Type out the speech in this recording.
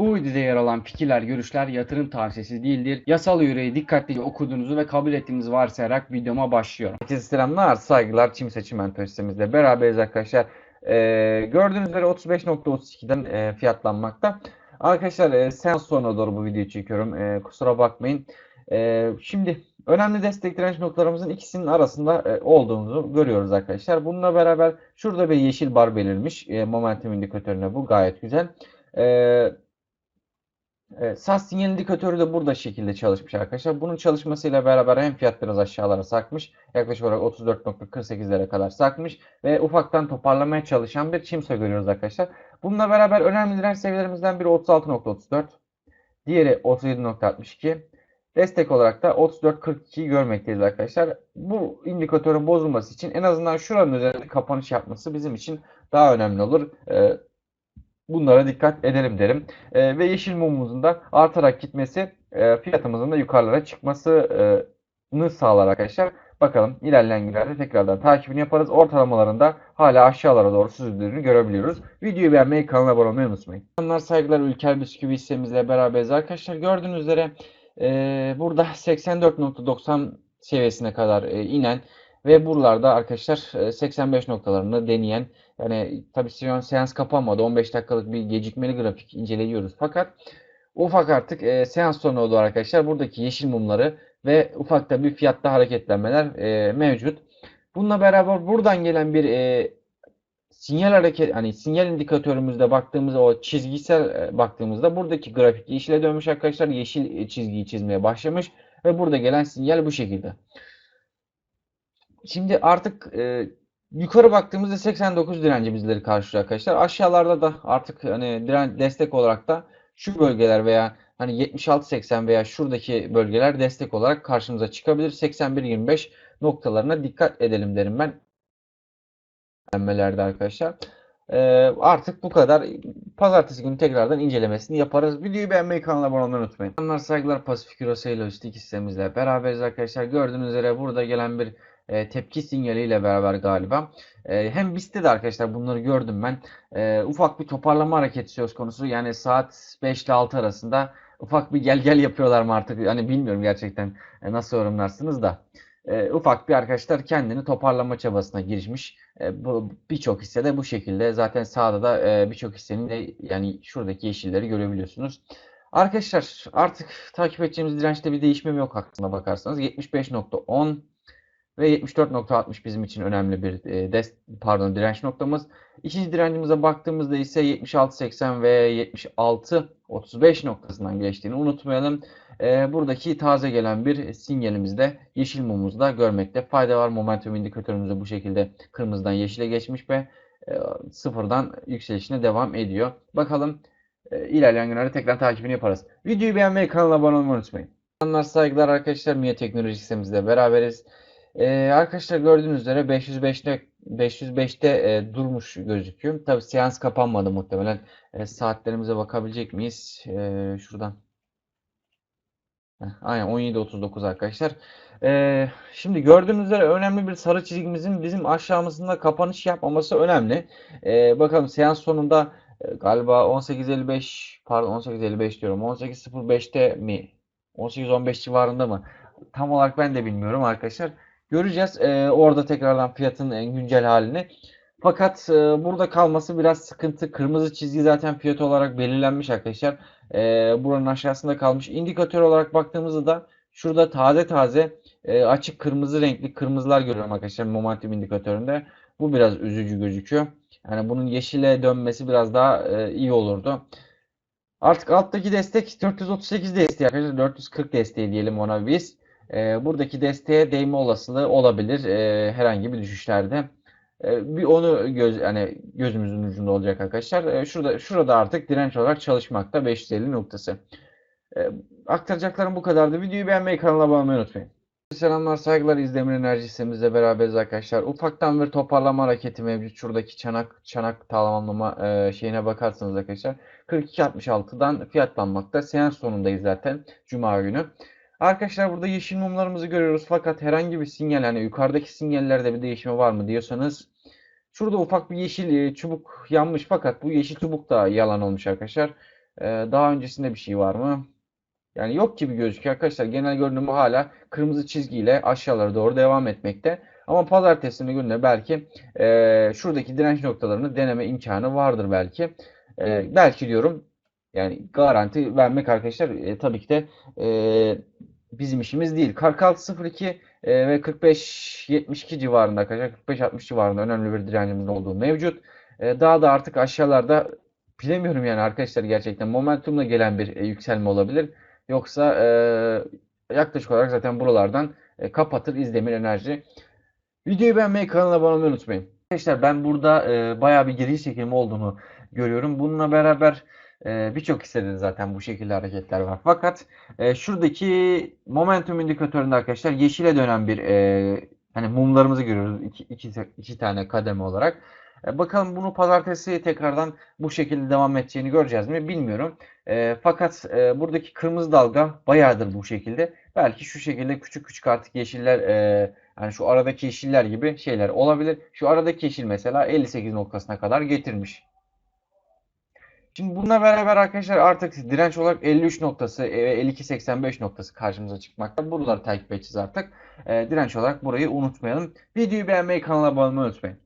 Bu videoda yer alan fikirler, görüşler yatırım tavsiyesi değildir. Yasal yüreği dikkatlice okuduğunuzu ve kabul ettiğinizi varsayarak videoma başlıyorum. Herkese selamlar, saygılar. Çim seçim mentor sitemizle beraberiz arkadaşlar. Ee, gördüğünüz üzere 35.32'den e, fiyatlanmakta. Arkadaşlar e, seans sonuna doğru bu videoyu çekiyorum. E, kusura bakmayın. E, şimdi önemli destek direnç noktalarımızın ikisinin arasında e, olduğumuzu görüyoruz arkadaşlar. Bununla beraber şurada bir yeşil bar belirmiş. E, momentum indikatörüne bu gayet güzel. E, Evet, SAS indikatörü de burada şekilde çalışmış arkadaşlar. Bunun çalışmasıyla beraber hem fiyat biraz aşağılara sarkmış. Yaklaşık olarak 34.48'lere kadar sarkmış. Ve ufaktan toparlamaya çalışan bir çimso görüyoruz arkadaşlar. Bununla beraber önemli direnç seviyelerimizden biri 36.34. Diğeri 37.62. Destek olarak da 34.42'yi görmekteyiz arkadaşlar. Bu indikatörün bozulması için en azından şuranın üzerinde kapanış yapması bizim için daha önemli olur. Ee, Bunlara dikkat edelim derim. E, ve yeşil mumumuzun da artarak gitmesi e, fiyatımızın da yukarılara çıkmasını sağlar arkadaşlar. Bakalım ilerleyen günlerde tekrardan takibini yaparız. Ortalamalarında hala aşağılara doğru süzüldüğünü görebiliyoruz. Videoyu beğenmeyi, kanala abone olmayı unutmayın. Selamlar, saygılar. Ülker Bisküvi hissemizle beraberiz arkadaşlar. Gördüğünüz üzere e, burada 84.90 seviyesine kadar e, inen ve buralarda arkadaşlar e, 85 noktalarını deneyen yani tabii seans kapanmadı. 15 dakikalık bir gecikmeli grafik inceliyoruz. Fakat ufak artık e, seans sonu oldu arkadaşlar. Buradaki yeşil mumları ve ufakta bir fiyatta hareketlenmeler e, mevcut. Bununla beraber buradan gelen bir e, sinyal hareket hani sinyal indikatörümüzde baktığımızda o çizgisel e, baktığımızda buradaki grafik yeşile dönmüş arkadaşlar. Yeşil e, çizgiyi çizmeye başlamış ve burada gelen sinyal bu şekilde. Şimdi artık e, yukarı baktığımızda 89 direnci bizleri karşılıyor arkadaşlar. Aşağılarda da artık hani diren destek olarak da şu bölgeler veya hani 76-80 veya şuradaki bölgeler destek olarak karşımıza çıkabilir. 81-25 noktalarına dikkat edelim derim ben. Arkadaşlar. Ee, artık bu kadar. Pazartesi günü tekrardan incelemesini yaparız. Videoyu beğenmeyi, kanala abone olmayı unutmayın. Selamlar, saygılar. Pasifik Euro Sale Lojistik hissemizle beraberiz arkadaşlar. Gördüğünüz üzere burada gelen bir e, tepki sinyaliyle beraber galiba. E, hem BIST'te de arkadaşlar bunları gördüm ben. E, ufak bir toparlama hareketi söz konusu. Yani saat 5 ile 6 arasında ufak bir gel gel yapıyorlar mı artık? Hani bilmiyorum gerçekten e, nasıl yorumlarsınız da. E, ufak bir arkadaşlar kendini toparlama çabasına girişmiş. E, bu birçok hissede bu şekilde. Zaten sağda da e, birçok hissenin de yani şuradaki yeşilleri görebiliyorsunuz. Arkadaşlar artık takip edeceğimiz dirençte bir değişmem yok aslında bakarsanız. 75.10 ve 74.60 bizim için önemli bir e, dest pardon direnç noktamız. İkinci direncimize baktığımızda ise 76.80 ve 76.35 noktasından geçtiğini unutmayalım. E, buradaki taze gelen bir sinyalimizde yeşil mumumuzda görmekte fayda var. Momentum indikatörümüz bu şekilde kırmızıdan yeşile geçmiş ve e, sıfırdan yükselişine devam ediyor. Bakalım e, ilerleyen günlerde tekrar takibini yaparız. Videoyu beğenmeyi, kanala abone olmayı unutmayın. Saygılar arkadaşlar. Miya Teknoloji sistemimizle beraberiz. Ee, arkadaşlar gördüğünüz üzere 505'te 505'te e, durmuş gözüküyor. Tabi seans kapanmadı muhtemelen. E, saatlerimize bakabilecek miyiz? E, şuradan. Heh, aynen 17.39 arkadaşlar. E, şimdi gördüğünüz üzere önemli bir sarı çizgimizin bizim aşağımızda kapanış yapmaması önemli. E, bakalım seans sonunda e, galiba 18.55 pardon 18.55 diyorum. 18.05'te mi? 18.15 civarında mı? Tam olarak ben de bilmiyorum arkadaşlar. Göreceğiz e, orada tekrardan fiyatın en güncel halini. Fakat e, burada kalması biraz sıkıntı. Kırmızı çizgi zaten fiyat olarak belirlenmiş arkadaşlar. E, buranın aşağısında kalmış. İndikatör olarak baktığımızda da şurada taze taze e, açık kırmızı renkli kırmızılar görüyorum arkadaşlar momentum indikatöründe. Bu biraz üzücü gözüküyor. Yani bunun yeşile dönmesi biraz daha e, iyi olurdu. Artık alttaki destek 438 desteği arkadaşlar. 440 desteği diyelim ona biz. E, buradaki desteğe değme olasılığı olabilir e, herhangi bir düşüşlerde. E, bir onu göz yani gözümüzün ucunda olacak arkadaşlar. E, şurada şurada artık direnç olarak çalışmakta 550 noktası. E, aktaracaklarım bu kadardı. Videoyu beğenmeyi, kanala abone olmayı unutmayın. Selamlar, saygılar. İzdemir Enerji beraberiz arkadaşlar. Ufaktan bir toparlama hareketi mevcut. Şuradaki çanak çanak tamamlama e, şeyine bakarsanız arkadaşlar. 42.66'dan fiyatlanmakta. Seans sonundayız zaten. Cuma günü. Arkadaşlar burada yeşil mumlarımızı görüyoruz fakat herhangi bir sinyal hani yukarıdaki sinyallerde bir değişme var mı diyorsanız şurada ufak bir yeşil e, çubuk yanmış fakat bu yeşil çubuk da yalan olmuş arkadaşlar. Ee, daha öncesinde bir şey var mı? Yani yok gibi gözüküyor arkadaşlar. Genel görünümü hala kırmızı çizgiyle aşağılara doğru devam etmekte. Ama pazartesi günde belki e, şuradaki direnç noktalarını deneme imkanı vardır belki. E, belki diyorum yani garanti vermek arkadaşlar e, tabii ki de e, bizim işimiz değil. 46.02 e, ve 45.72 civarında arkadaşlar 45-60 civarında önemli bir direncimizin olduğu mevcut. E, daha da artık aşağılarda bilemiyorum yani arkadaşlar gerçekten momentumla gelen bir e, yükselme olabilir. Yoksa e, yaklaşık olarak zaten buralardan e, kapatır İzdemir Enerji. Videoyu beğenmeyi, kanala abone olmayı unutmayın. Arkadaşlar ben burada e, bayağı bir giriş çekilme olduğunu görüyorum. Bununla beraber e, birçok hissede zaten bu şekilde hareketler var. Fakat e, şuradaki momentum indikatöründe arkadaşlar yeşile dönen bir e, hani mumlarımızı görüyoruz. İki, iki, iki tane kademe olarak. E, bakalım bunu pazartesi tekrardan bu şekilde devam edeceğini göreceğiz mi bilmiyorum. E, fakat e, buradaki kırmızı dalga bayağıdır bu şekilde. Belki şu şekilde küçük küçük artık yeşiller e, yani şu aradaki yeşiller gibi şeyler olabilir. Şu aradaki yeşil mesela 58 noktasına kadar getirmiş. Şimdi bununla beraber arkadaşlar artık direnç olarak 53 noktası ve 52.85 noktası karşımıza çıkmakta. Buraları takip edeceğiz artık. E, direnç olarak burayı unutmayalım. Videoyu beğenmeyi, kanala abone olmayı unutmayın.